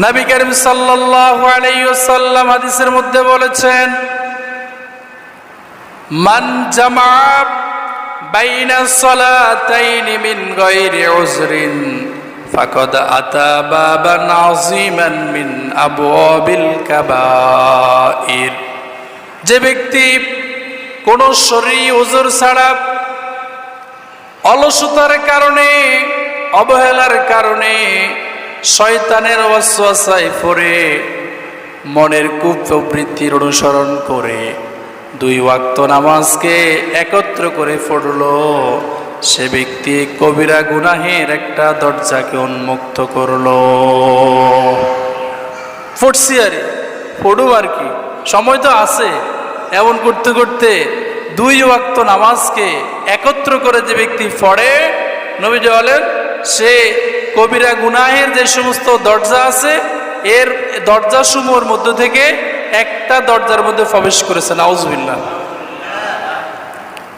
নবী করিম সাল্লাল্লাহু আলাইহি ওয়াসাল্লাম হাদিসের মধ্যে বলেছেন, মান জামা বাইনা সালাতাইন মিন গায়রি উজরিন ফাকাদ আতা বাবান আযীমান মিন আবওয়াবিল কাবাইর যে ব্যক্তি কোন শরীর ওজোর ছাড়া অলসতার কারণে, অবহেলার কারণে শয়তানের অশ্বাসায় পড়ে, মনের কূপ প্রবৃত্তির অনুসরণ করে। দুই ওয়াক্ত নামাজকে একত্র করে পড়ল। সে ব্যক্তি কবিরা গুনাহের একটা দরজাকে উন্মুক্ত করল। পড়ছি আরে পড়ু আর কি? সময় তো আছে। এমন করতে করতে দুই ওয়াক্ত নামাজকে একত্র করে যে ব্যক্তি পড়ে, নবীজি বলেন, সে কবিরা গুনাহের যে সমস্ত দরজা আছে, এর দরজাসমূহের মধ্য থেকে একটা দরজার মধ্যে প্রবেশ করেছে নাউজবিল্লা